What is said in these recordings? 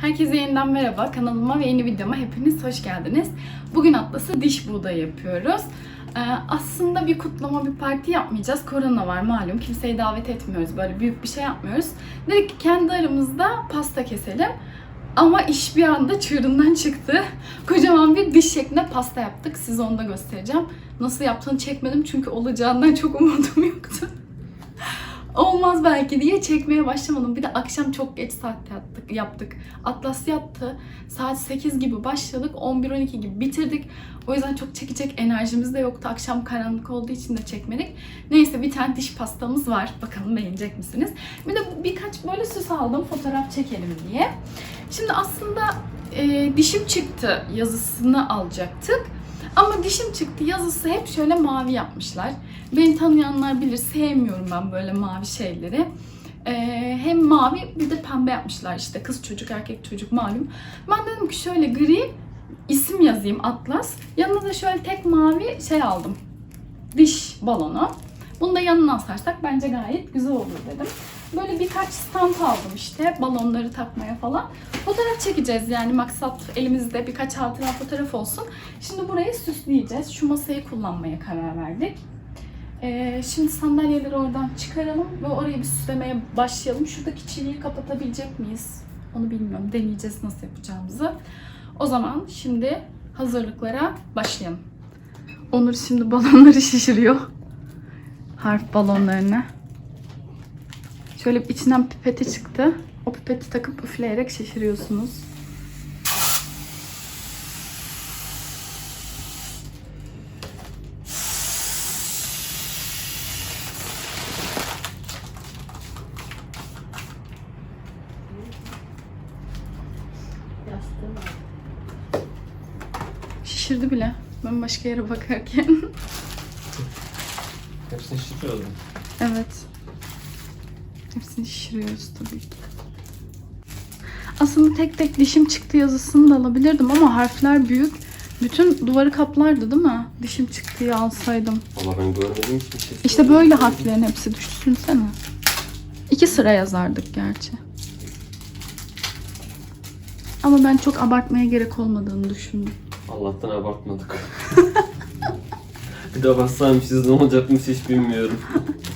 Herkese yeniden merhaba. Kanalıma ve yeni videoma hepiniz hoş geldiniz. Bugün Atlas'a diş buğdayı yapıyoruz. Ee, aslında bir kutlama, bir parti yapmayacağız. Korona var malum. Kimseyi davet etmiyoruz. Böyle büyük bir şey yapmıyoruz. Dedik ki kendi aramızda pasta keselim. Ama iş bir anda çığırından çıktı. Kocaman bir diş şeklinde pasta yaptık. Size onu da göstereceğim. Nasıl yaptığını çekmedim çünkü olacağından çok umudum yoktu. Olmaz belki diye çekmeye başlamadım. Bir de akşam çok geç saatte yattık, yaptık. Atlas yattı. Saat 8 gibi başladık. 11-12 gibi bitirdik. O yüzden çok çekecek enerjimiz de yoktu. Akşam karanlık olduğu için de çekmedik. Neyse bir tane diş pastamız var. Bakalım beğenecek misiniz? Bir de birkaç böyle süs aldım fotoğraf çekelim diye. Şimdi aslında e, dişim çıktı yazısını alacaktık. Ama dişim çıktı yazısı hep şöyle mavi yapmışlar. Beni tanıyanlar bilir sevmiyorum ben böyle mavi şeyleri. Ee, hem mavi bir de pembe yapmışlar işte kız çocuk erkek çocuk malum. Ben dedim ki şöyle gri isim yazayım Atlas. Yanına da şöyle tek mavi şey aldım. Diş balonu. Bunu da yanına asarsak bence gayet güzel olur dedim. Böyle birkaç stand aldım işte balonları takmaya falan. Fotoğraf çekeceğiz yani maksat elimizde birkaç hatıra fotoğraf olsun. Şimdi burayı süsleyeceğiz. Şu masayı kullanmaya karar verdik. Ee, şimdi sandalyeleri oradan çıkaralım ve orayı bir süslemeye başlayalım. Şuradaki çiviyi kapatabilecek miyiz? Onu bilmiyorum. Deneyeceğiz nasıl yapacağımızı. O zaman şimdi hazırlıklara başlayalım. Onur şimdi balonları şişiriyor. Harf balonlarını. Şöyle içinden pipeti çıktı. O pipeti takıp üfleyerek şişiriyorsunuz. Şişirdi bile. Ben başka yere bakarken. Hepsini şişiriyordum. evet. Hepsini şişiriyoruz tabii ki. Aslında tek tek dişim çıktı yazısını da alabilirdim ama harfler büyük. Bütün duvarı kaplardı değil mi? Dişim çıktığı alsaydım. Valla ben görmedim ki şey. İşte böyle harflerin hepsi düşünsene. İki sıra yazardık gerçi. Ama ben çok abartmaya gerek olmadığını düşündüm. Allah'tan abartmadık. bir de bassaymışız ne olacakmış hiç bilmiyorum.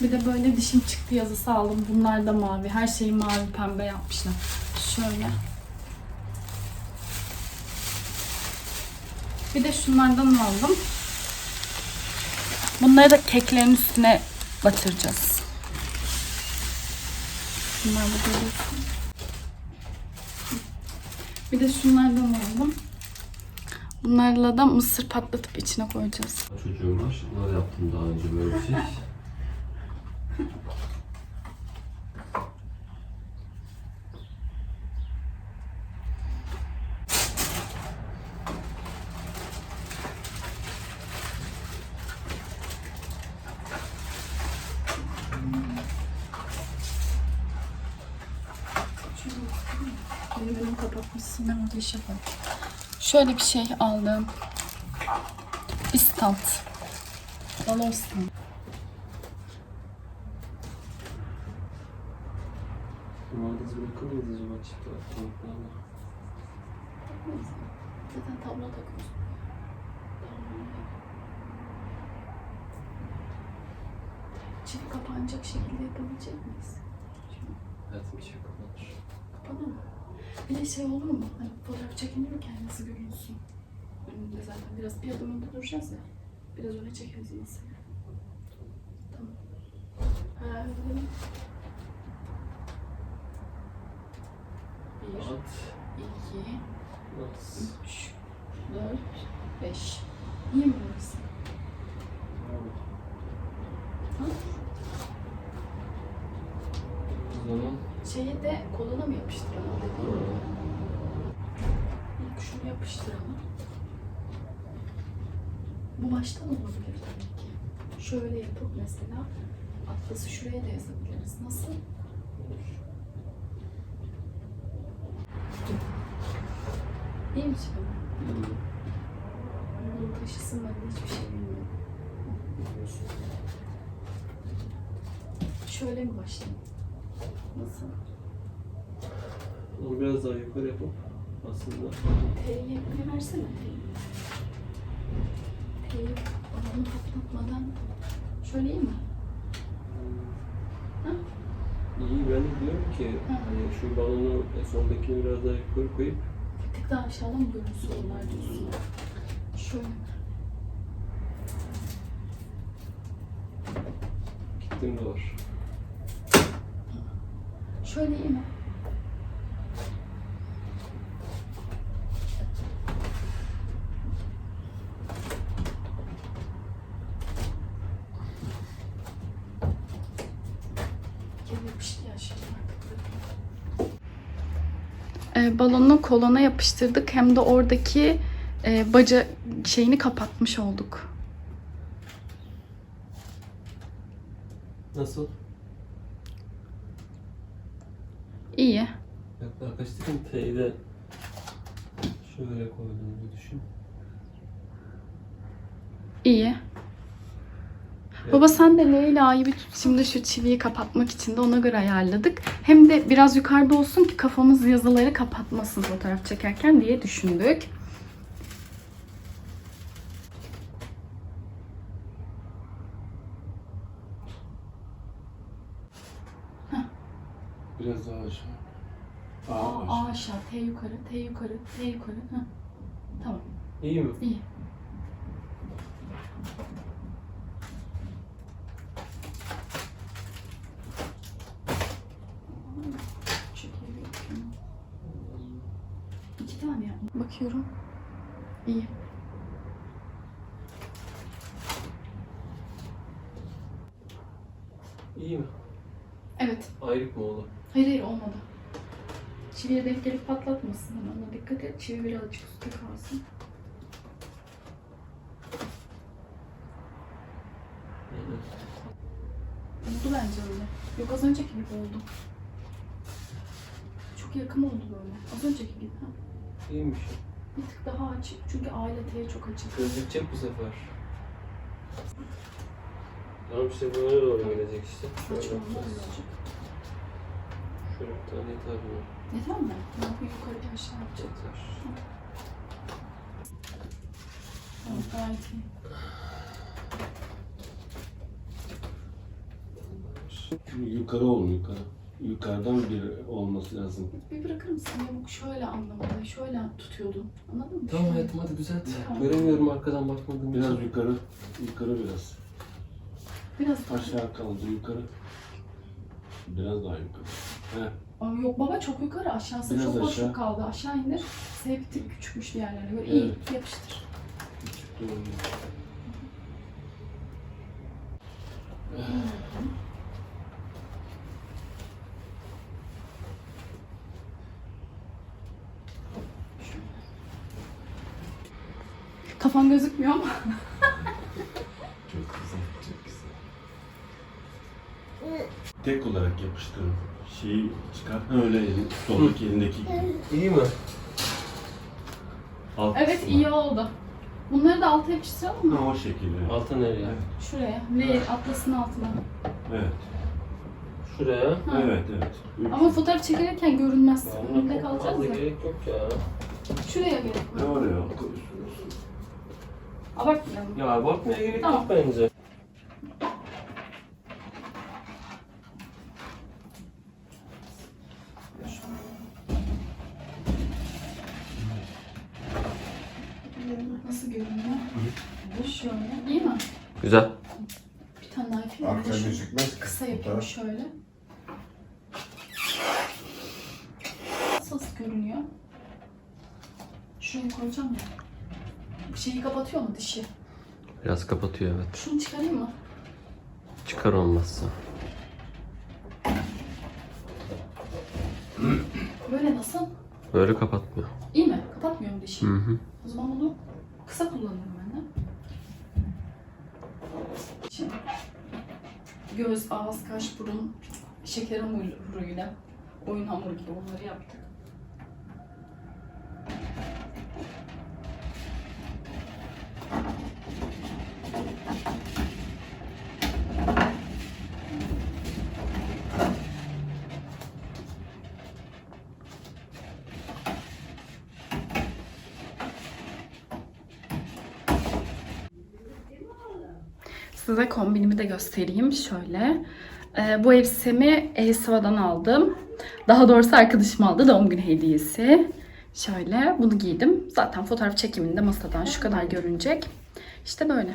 Bir dişim çıktı yazısı aldım. Bunlar da mavi. Her şeyi mavi pembe yapmışlar. Şöyle. Bir de şunlardan aldım. Bunları da keklerin üstüne batıracağız. Bunlar da görüyorsun. Bir de şunlardan aldım. Bunlarla da mısır patlatıp içine koyacağız. Çocuğum var. Bunlar yaptım daha önce böyle bir şey. Benim önümü iş yaparım. Şöyle bir şey aldım. Bir stand. Balon stand. Cumartesi bırakılmadı acaba çıktı. Zaten tablo takıyorsun. Çift kapanacak şekilde yapabilecek miyiz? Hayatım için kapanır. Kapanır mı? Bir de şey olur mu? Hani fotoğraf çekinirken nasıl görünsün? Önünde zaten biraz bir adım önde duracağız ya. Biraz öne çekeriz mesela. Tamam. Ha, mi? Bir, iki, üç, dört, beş. İyi mi burası? Ha? O zaman Şeyi de koluna mı yapıştıralım dediğim? İlk şunu yapıştıralım. Bu baştan olabilir tabii ki. Şöyle yapıp mesela atlası şuraya da yazabiliriz. Nasıl? İyi mi şimdi? Bunu taşısın ben hiçbir şey bilmiyorum. Şöyle mi başlayayım? Nasıl? Onu biraz daha yukarı yapıp aslında T'yi bir versene T'yi. T'yi balonu patlatmadan şöyle iyi mi? Ha? iyi ben de diyorum ki hani şu balonu e, sondakini biraz daha yukarı koyup Bir tık daha aşağıdan mı görünsün onlar diyorsun? Şöyle. gittim de var. Şöyle iyi mi? Geri yapıştı ya şimdi artık. E, balonu kolona yapıştırdık hem de oradaki e, baca şeyini kapatmış olduk. Nasıl? İyi. Yaklaştırayım T'yi de şöyle koyduğumu düşün. İyi. Baba sen de Leyla'yı bir tut. Şimdi şu çiviyi kapatmak için de ona göre ayarladık. Hem de biraz yukarıda olsun ki kafamız yazıları kapatmasın fotoğraf çekerken diye düşündük. Biraz daha aşağı. A, Aa, A aşağı, T yukarı, T yukarı, T yukarı. Heh. Tamam, İyi mi? iyi. İki tane yaptım. Bakıyorum. İyi. İyi mi? Evet. Ayrık mı oldu? Hayır hayır olmadı. Çiviye denk gelip patlatmasın. Ona dikkat et. Çivi birazcık üstte kalsın. Oldu bence öyle. Yok az önceki gibi oldu. Çok yakın oldu böyle. Az önceki gibi. Ha. İyiymiş. Bir tık daha açık. Çünkü A ile T çok açık. Gözükecek bu sefer. Tamam işte böyle doğru gelecek işte. Şöyle yapacağız. Şöyle bir tane yeter mi? Neden mi? Ne yapayım yukarı aşağı yapacağım. Yeter. Tamam gayet iyi. Yukarı olun yukarı. Yukarıdan bir olması lazım. Bir bırakır mısın? Yamuk şöyle anlamadı. Şöyle tutuyordun. Anladın mı? Tamam Şöyle. hayatım hadi düzelt. Tamam. Göremiyorum arkadan bakmadığım Biraz için. yukarı. Yukarı biraz. Biraz Aşağı kaldı yukarı. Biraz daha yukarı. Aa, yok baba çok yukarı aşağısı Biraz çok boşluk aşağı. kaldı. Aşağı indir. S bir tık küçükmüş diğerlerine göre. İyi Evet. yapıştır. Küçük de oldu. Kafan gözükmüyor ama. Tek olarak yapıştırın. Şeyi çıkar. Öyle elin, soldaki elindeki gibi. İyi mi? Alt Evet kısmı. iyi oldu. Bunları da alta yapıştıralım mı? Ha, o şekilde. Alta nereye? Evet. Şuraya. L atlasın altına. Evet. Şuraya. Ha. Evet, evet. Üç. Ama fotoğraf çekerken görünmez. Önünde kalacağız ya. gerek yok ya. Şuraya gerek Ne var. oraya koyuyorsunuz? Abartmayalım. Ya abartmaya gerek Tamam. yok bence. Yapayım şöyle. Nasıl görünüyor? Şuraya koyacağım ya. Şeyi kapatıyor mu dişi? Biraz kapatıyor evet. Şunu çıkarayım mı? Çıkar olmazsa. Böyle nasıl? Böyle kapatmıyor. İyi mi? Kapatmıyor mu dişi? Hı hı. O zaman bunu kısa kullanırım ben de. Şimdi göz, ağız, kaş, burun, şeker hamuruyla oyun hamuru gibi onları yaptık. Size kombinimi de göstereyim şöyle. Ee, bu elbisemi Elsiva'dan aldım. Daha doğrusu arkadaşım aldı doğum günü hediyesi. Şöyle bunu giydim. Zaten fotoğraf çekiminde masadan şu kadar görünecek. İşte böyle.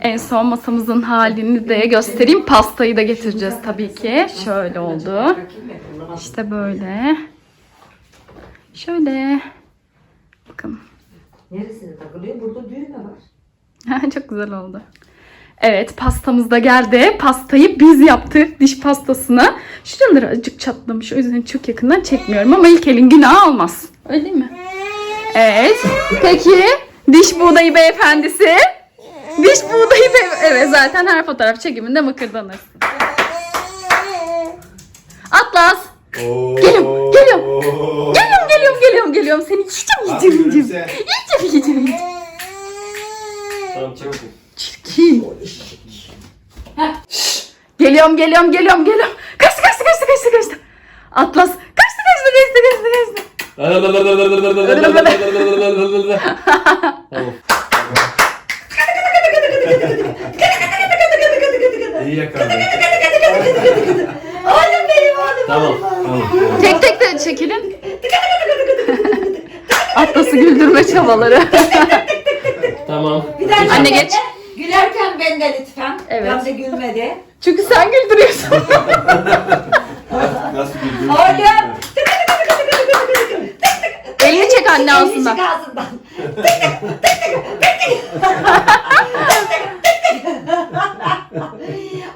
En son masamızın halini de göstereyim. Pastayı da getireceğiz tabii ki. Şöyle oldu. İşte böyle. Şöyle. Bakın. Neresine takılıyor? Burada düğün de var. Çok güzel oldu. Evet pastamız da geldi. Pastayı biz yaptık diş pastasını. Şuraları acık çatlamış o yüzden çok yakından çekmiyorum ama ilk elin günahı olmaz. Öyle değil mi? Evet. Peki diş buğdayı beyefendisi? Diş buğdayı bey... Evet zaten her fotoğraf çekiminde mıkırdanırsın. Atlas. Geliyorum, geliyorum. Geliyorum, geliyorum, geliyorum, geliyorum. Seni yiyeceğim, yiyeceğim, yiyeceğim. Yiyeceğim, yiyeceğim, yiyeceğim. Tamam çektim. Şşş. Geliyorum, geliyorum, geliyorum, geliyorum. Kaçtı, kaçtı, kaçtı, kaçtı, kaçtı. Atlas. Kaçtı, kaçtı, kaçtı, kaçtı, kaçtı. İyi yakaladın. Oğlum benim oğlum. Tamam. Tamam. Tek tek de çekilin. Atlas'ı güldürme çabaları. Tamam. Anne geç. Gülerken ben de lütfen. Evet. Ben de gülmedi. Çünkü sen güldürüyorsun. Nasıl güldün? Oğlum. Elini çek anne Elini ağzından. ağzından.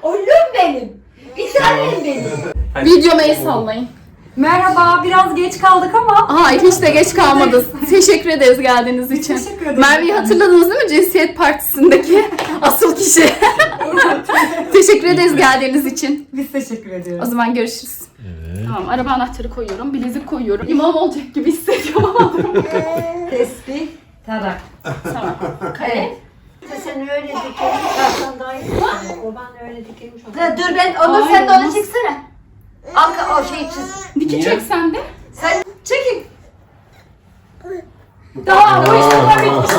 Oğlum benim. Bir tanem benim. Videoma el sallayın. Merhaba, biraz geç kaldık ama Hayır hiç de geç kalmadınız. Teşekkür ederiz geldiğiniz için. teşekkür ederiz. Merve'yi hatırladınız değil mi? Cinsiyet Partisi'ndeki asıl kişi. Teşekkür ederiz geldiğiniz için. biz teşekkür O ediyoruz. zaman görüşürüz. Tamam araba anahtarı koyuyorum, bilezik koyuyorum. İmam olacak gibi hissediyorum ama. Tespih, tarak. tamam. Kare. Sen öyle dikelmiş. daha iyi. O ben öyle dikelmiş. Dur ben onu sen de onu çeksene. Al o şeyi çiz. Diki çek sen de. Sen çekin. Tamam bu işler bitmiş.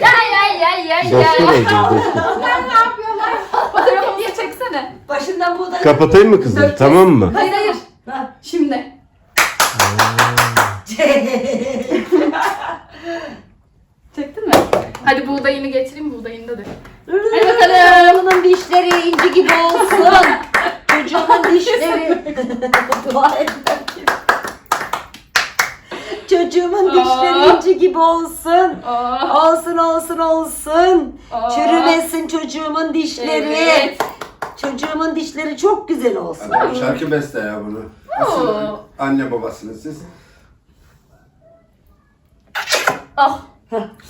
ya ya ya ya ya. Doktor olacağız doktor. Fotoğrafımızı çeksene. Başından buğday. Kapatayım mı kızım? Tamam mı? Hayır hayır. Ha. Şimdi. Çektin mi? Hadi buğdayını getireyim buğdayını da dök. Hadi bakalım. Çocuğumun dişleri inci gibi olsun. Çocuğumun dişleri. Dua. Çocuğumun Aa. dişleri inci gibi olsun. Aa, Olsun olsun olsun. Aa. Çürümesin çocuğumun dişleri. evet. Çocuğumun dişleri çok güzel olsun. Adam şarkı beste ya bunu. Nasıl Oo. anne babasınız siz? Ah.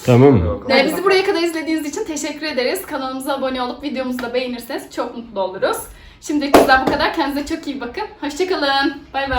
Tamam mı? Ee, bizi buraya kadar izlediğiniz için teşekkür ederiz. Kanalımıza abone olup videomuzu da beğenirseniz çok mutlu oluruz. Şimdi bizden bu kadar. Kendinize çok iyi bakın. Hoşçakalın. Bay bay.